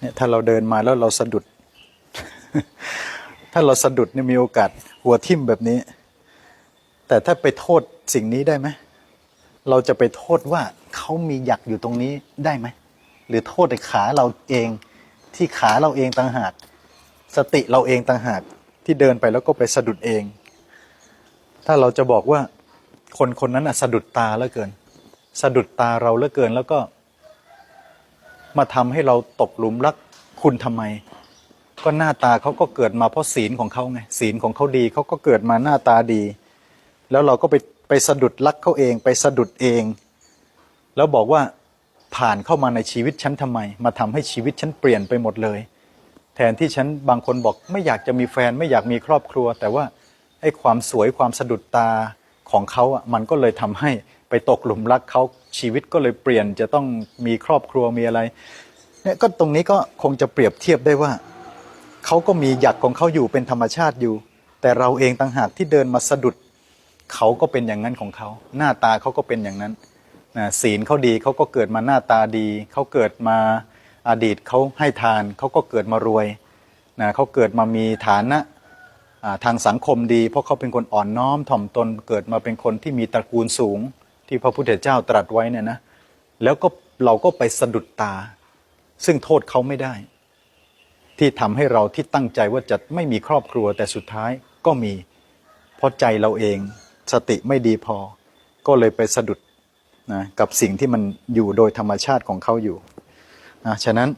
เนี่ยถ้าเราเดินมาแล้วเราสะดุด ถ้าเราสะดุดเนี่ยมีโอกาสหัวทิ่มแบบนี้ แต่ถ้าไปโทษสิ่งนี้ได้ไหมเราจะไปโทษว่าเขามีหยักอยู่ตรงนี้ได้ไหมหรือโทษในขาเราเองที่ขาเราเองต่างหาก สติเราเองต่างหากที่เดินไปแล้วก็ไปสะดุดเอง ถ้าเราจะบอกว่าคนคนนั้นอะสะดุดตาเหลือเกิน สะดุดตาเราเหลือเกินแล้วก็ มาทำให้เราตกหลุมรักคุณทำไม ก็หน้าตาเขาก็เกิดมาเพราะศีลของเขาไงศีลของเขาดีเขาก็เกิดมาหน้าตาดี แล้วเราก็ไปไปสะดุดรักเขาเอง ไปสะดุดเอง แล้วบอกว่าผ่านเข้ามาในชีวิตฉันทำไม มาทำให้ชีวิตฉันเปลี่ยนไปหมดเลย แทนที่ฉันบางคนบอกไม่อยากจะมีแฟนไม่อยากมีครอบครัว แต่ว่าไอ้ความสวยความสะดุดตาของเขาอะมันก็เลยทำให้ไปตกหลุมรักเขา ชีวิตก็เลยเปลี่ยนจะต้องมีครอบครัวมีอะไรเนี่ยก็ตรงนี้ก็คงจะเปรียบเทียบได้ว่าเขาก็มีหยักของเขาอยู่เป็นธรรมชาติอยู่ แต่เราเองต่างหากที่เดินมาสะดุดเขาก็เป็นอย่างนั้นของเขา หน้าตาเขาก็เป็นอย่างนั้นนะศีลเขาดีเขาก็เกิดมาหน้าตาดี เขาเกิดมาอดีตเขาให้ทานเขาก็เกิดมารวยนะเขาเกิดมามีฐานะทางสังคมดี เพราะเขาเป็นคนอ่อนน้อมถ่อมตนเกิดมาเป็นคนที่มีตระกูลสูง ที่พระพุทธเจ้าตรัสไว้เนี่ยนะแล้วก็เราก็ไปสะดุดตา ซึ่งโทษเขาไม่ได้ ที่ทำให้เราที่ตั้งใจว่าจะไม่มีครอบครัวแต่สุดท้ายก็มี เพราะใจเราเองสติไม่ดีพอ ก็เลยไปสะดุดนะกับสิ่งที่มันอยู่โดยธรรมชาติของเขาอยู่นะฉะนั้น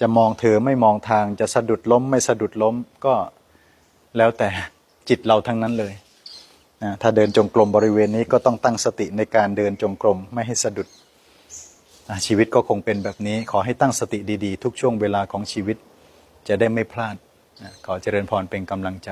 จะมองเธอไม่มองทางจะสะดุดล้มไม่สะดุดล้มก็แล้วแต่จิตเราทั้งนั้นเลย นะถ้าเดินจงกรมบริเวณนี้ก็ต้องตั้งสติในการเดินจงกรมไม่ให้สะดุดนะชีวิตก็คงเป็นแบบนี้ ขอให้ตั้งสติดีๆ ทุกช่วงเวลาของชีวิตจะได้ไม่พลาดนะขอเจริญพรเป็นกำลังใจ